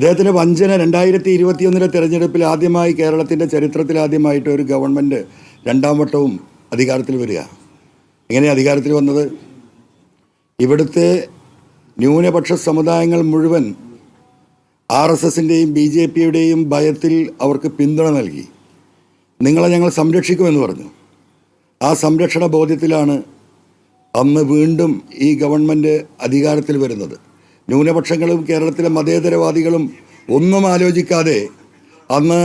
ഇദ്ദേഹത്തിന് വഞ്ചന രണ്ടായിരത്തി ഇരുപത്തിയൊന്നിലെ തെരഞ്ഞെടുപ്പിൽ ആദ്യമായി കേരളത്തിന്റെ ചരിത്രത്തിൽ ആദ്യമായിട്ട് ഒരു ഗവൺമെന്റ് രണ്ടാം വട്ടവും അധികാരത്തിൽ വരിക. എങ്ങനെ അധികാരത്തിൽ വന്നത്? ഇവിടുത്തെ ന്യൂനപക്ഷ സമുദായങ്ങൾ മുഴുവൻ ആർ എസ് എസിന്റെയും ബി ജെ പിയുടെയും ഭയത്തിൽ അവർക്ക് പിന്തുണ നൽകി. നിങ്ങളെ ഞങ്ങൾ സംരക്ഷിക്കുമെന്ന് പറഞ്ഞു. ആ സംരക്ഷണ ബോധ്യത്തിലാണ് അന്ന് വീണ്ടും ഈ ഗവൺമെന്റ് അധികാരത്തിൽ വരുന്നത്. ന്യൂനപക്ഷങ്ങളും കേരളത്തിലെ മതേതരവാദികളും ഒന്നും ആലോചിക്കാതെ അന്ന്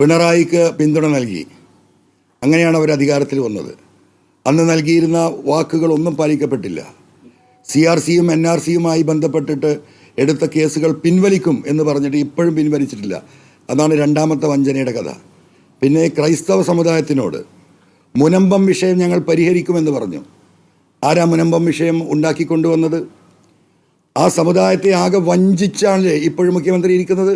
പിണറായിക്ക് പിന്തുണ നൽകി. അങ്ങനെയാണ് അവർ അധികാരത്തിൽ വന്നത്. അന്ന് നൽകിയിരുന്ന വാക്കുകളൊന്നും പാലിക്കപ്പെട്ടില്ല. സി ആർ സിയും എൻ ആർ സിയുമായി ബന്ധപ്പെട്ടിട്ട് എടുത്ത കേസുകൾ പിൻവലിക്കും എന്ന് പറഞ്ഞിട്ട് ഇപ്പോഴും പിൻവലിച്ചിട്ടില്ല. അതാണ് രണ്ടാമത്തെ വഞ്ചനയുടെ കഥ. പിന്നെ ക്രൈസ്തവ സമുദായത്തിനോട് മുനമ്പം വിഷയം ഞങ്ങൾ പരിഹരിക്കുമെന്ന് പറഞ്ഞു. ആരാ മുനമ്പം വിഷയം ഉണ്ടാക്കിക്കൊണ്ടുവന്നത്? ആ സമുദായത്തെ ആകെ വഞ്ചിച്ചാണ് ഇപ്പോഴും മുഖ്യമന്ത്രി ഇരിക്കുന്നത്.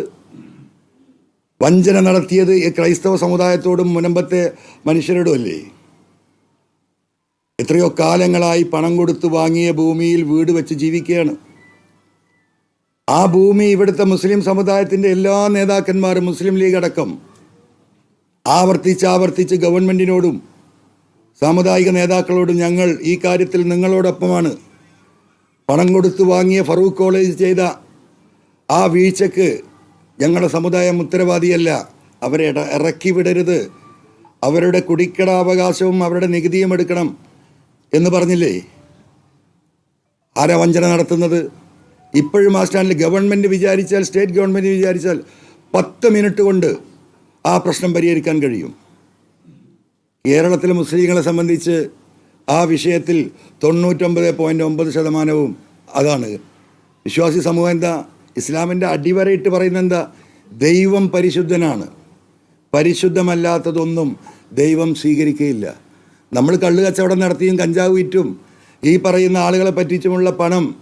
വഞ്ചന നടത്തിയത് ക്രൈസ്തവ സമുദായത്തോടും മുനമ്പത്തെ മനുഷ്യരോടും അല്ലേ എത്രയോ കാലങ്ങളായി പണം കൊടുത്ത് വാങ്ങിയ ഭൂമിയിൽ വീട് വെച്ച് ജീവിക്കുകയാണ്. ആ ഭൂമി ഇവിടുത്തെ മുസ്ലിം സമുദായത്തിന്റെ എല്ലാ നേതാക്കന്മാരും മുസ്ലിം ലീഗ് അടക്കം ആവർത്തിച്ച് ആവർത്തിച്ച് ഗവൺമെന്റിനോടും സാമുദായിക നേതാക്കളോടും ഞങ്ങൾ ഈ കാര്യത്തിൽ നിങ്ങളോടൊപ്പമാണ്. പണം കൊടുത്ത് വാങ്ങിയ ഫറൂഖ് കോളേജ് ചെയ്ത ആ വീഴ്ചക്ക് ഞങ്ങളുടെ സമുദായം ഉത്തരവാദിയല്ല. അവരെ ഇറക്കി വിടരുത്. അവരുടെ കുടിക്കടാവകാശവും അവരുടെ നികുതിയും എടുക്കണം എന്ന് പറഞ്ഞില്ലേ? ആരാ വഞ്ചന നടത്തുന്നത്? ഇപ്പോഴും ആ സ്റ്റാൻഡിൽ ഗവൺമെന്റ് വിചാരിച്ചാൽ സ്റ്റേറ്റ് ഗവൺമെന്റ് വിചാരിച്ചാൽ പത്ത് മിനിറ്റ് കൊണ്ട് ആ പ്രശ്നം പരിഹരിക്കാൻ കഴിയും. കേരളത്തിലെ മുസ്ലിങ്ങളെ സംബന്ധിച്ച് ആ വിഷയത്തിൽ തൊണ്ണൂറ്റൊമ്പത് പോയിന്റ് ഒമ്പത് ശതമാനവും അതാണ്. വിശ്വാസി സമൂഹം എന്താ? ഇസ്ലാമിന്റെ അടിവരയിട്ട് പറയുന്നത് എന്താ? ദൈവം പരിശുദ്ധനാണ്. പരിശുദ്ധമല്ലാത്തതൊന്നും ദൈവം സ്വീകരിക്കുകയില്ല. നമ്മൾ കള്ളു കച്ചവടം നടത്തിയും കഞ്ചാവ് വിറ്റും ഈ പറയുന്ന ആളുകളെ പറ്റിച്ചുമുള്ള പണം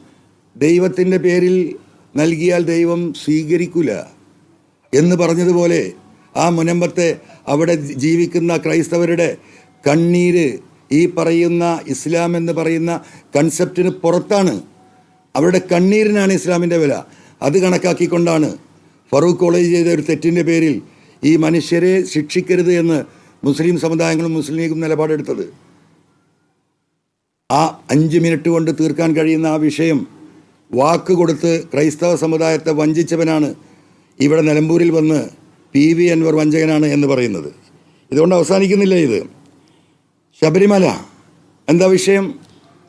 ദൈവത്തിന്റെ പേരിൽ നൽകിയാൽ ദൈവം സ്വീകരിക്കില്ല എന്ന് പറഞ്ഞതുപോലെ ആ മുനമ്പത്തെ അവിടെ ജീവിക്കുന്ന ക്രൈസ്തവരുടെ കണ്ണീര് ഈ പറയുന്ന ഇസ്ലാം എന്ന് പറയുന്ന കൺസെപ്റ്റിന് പുറത്താണ്. അവരുടെ കണ്ണീരിനാണ് ഇസ്ലാമിന്റെ വില. അത് കണക്കാക്കിക്കൊണ്ടാണ് ഫറൂഖ് കോളേജ് ചെയ്ത ഒരു തെറ്റിന്റെ പേരിൽ ഈ മനുഷ്യരെ ശിക്ഷിക്കരുത് എന്ന് മുസ്ലിം സമുദായങ്ങളും മുസ്ലിം ലീഗും നിലപാടെടുത്തത് ആ അഞ്ച് മിനിറ്റ് കൊണ്ട് തീർക്കാൻ കഴിയുന്ന ആ വിഷയം വാക്ക് കൊടുത്ത് ക്രൈസ്തവ സമുദായത്തെ വഞ്ചിച്ചവനാണ് ഇവിടെ നിലമ്പൂരിൽ വന്ന് പി വി അൻവർ വഞ്ചകനാണ് എന്ന് പറയുന്നത്. ഇതുകൊണ്ട് അവസാനിക്കുന്നില്ല ഇത്. ശബരിമല. എന്താ വിഷയം?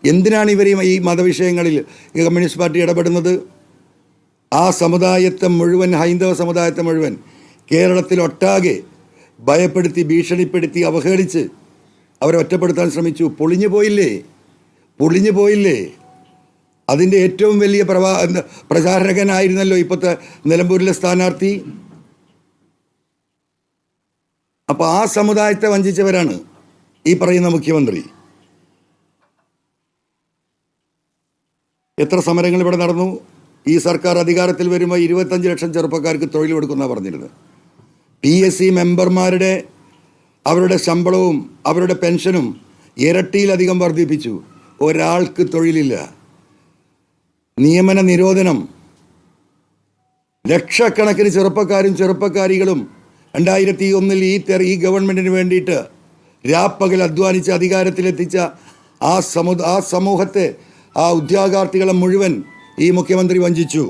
എന്തിനാണ് ഇവർ ഈ മതവിഷയങ്ങളിൽ ഈ കമ്മ്യൂണിസ്റ്റ് പാർട്ടി ഇടപെടുന്നത്? ആ സമുദായത്തെ മുഴുവൻ ഹൈന്ദവ സമുദായത്തെ മുഴുവൻ കേരളത്തിലൊട്ടാകെ ഭയപ്പെടുത്തി ഭീഷണിപ്പെടുത്തി അവഹേളിച്ച് അവരെ ഒറ്റപ്പെടുത്താൻ ശ്രമിച്ചു. പൊളിഞ്ഞു പോയില്ലേ? പൊളിഞ്ഞു പോയില്ലേ? അതിന്റെ ഏറ്റവും വലിയ പ്രവാ പ്രചാരകനായിരുന്നല്ലോ ഇപ്പോഴത്തെ നിലമ്പൂരിലെ സ്ഥാനാർത്ഥി. അപ്പോൾ ആ സമുദായത്തെ വഞ്ചിച്ചവരാണ്. ഈ പറയുന്ന മുഖ്യമന്ത്രി എത്ര സമരങ്ങൾ ഇവിടെ നടന്നു? ഈ സർക്കാർ അധികാരത്തിൽ വരുമ്പോൾ ഇരുപത്തഞ്ച് ലക്ഷം ചെറുപ്പക്കാർക്ക് തൊഴിൽ കൊടുക്കുന്ന പറഞ്ഞിരുന്നത്. പി എസ് സി മെമ്പർമാരുടെ അവരുടെ ശമ്പളവും അവരുടെ പെൻഷനും ഇരട്ടിയിലധികം വർദ്ധിപ്പിച്ചു. ഒരാൾക്ക് തൊഴിലില്ല. നിയമന നിരോധനം. ലക്ഷക്കണക്കിന് ചെറുപ്പക്കാരും ചെറുപ്പക്കാരികളും രണ്ടായിരത്തി ഒന്നിൽ ഈ തെര ഈ ഗവൺമെന്റിന് വേണ്ടിയിട്ട് രാപ്പകൽ അധ്വാനിച്ച് അധികാരത്തിലെത്തിച്ച ആ സമു ആ സമൂഹത്തെ ആ ഉദ്യോഗാർത്ഥികളെ മുഴുവൻ ഈ മുഖ്യമന്ത്രി വഞ്ചിച്ചു.